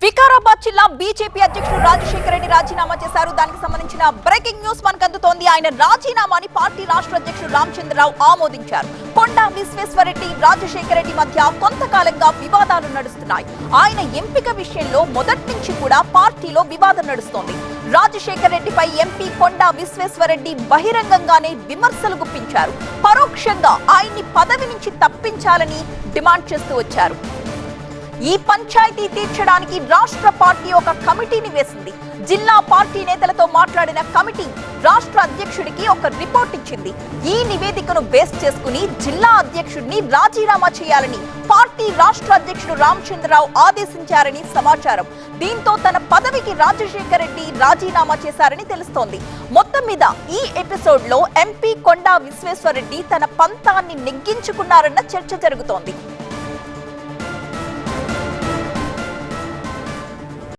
వికారాబాద్ జిల్లా బీజేపీ అధ్యక్షుడు రాజశేఖర రెడ్డి రాజీనామా చేశారు. దానికి సంబంధించిన బ్రేకింగ్ న్యూస్ మనకు అందుతోంది ఆయన రాజీనామాని పార్టీ రాష్ట్ర అధ్యక్షుడు రామచంద్రరావు ఆమోదించారు. కొండా విశ్వేశ్వరరెడ్డి రాజశేఖర రెడ్డి మధ్య కొంతకాలంగా వివాదాలు నడుస్తున్నాయి. ఆయన ఎంపిక విషయంలో మొదటి నుంచి కూడా పార్టీలో వివాదం నడుస్తోంది. రాజశేఖర రెడ్డిపై ఎంపీ కొండా విశ్వేశ్వరరెడ్డి బహిరంగంగానే విమర్శలు గుప్పించారు. పరోక్షంగా ఆయన్ని పదవి నుంచి తప్పించాలని డిమాండ్ చేస్తూ వచ్చారు. ఈ పంచాయతీ తీర్చడానికి రాష్ట్ర పార్టీ ఒక కమిటీని వేసింది. జిల్లా పార్టీ నేతలతో మాట్లాడిన కమిటీ రాష్ట్ర అధ్యక్షుడికి ఒక రిపోర్ట్ ఇచ్చింది. ఈ నివేదికను బేస్ చేసుకుని జిల్లా అధ్యక్షుడిని రాజీనామా చేయాలని పార్టీ రాష్ట్ర అధ్యక్షుడు రామచంద్రరావు ఆదేశించారని సమాచారం. దీంతో తన పదవికి రాజశేఖర రెడ్డి రాజీనామా చేశారని తెలుస్తోంది. మొత్తం మీద ఈ ఎపిసోడ్లో ఎంపీ కొండా విశ్వేశ్వరరెడ్డి తన పంతాన్ని నెగ్గించుకున్నారన్న చర్చ జరుగుతోంది.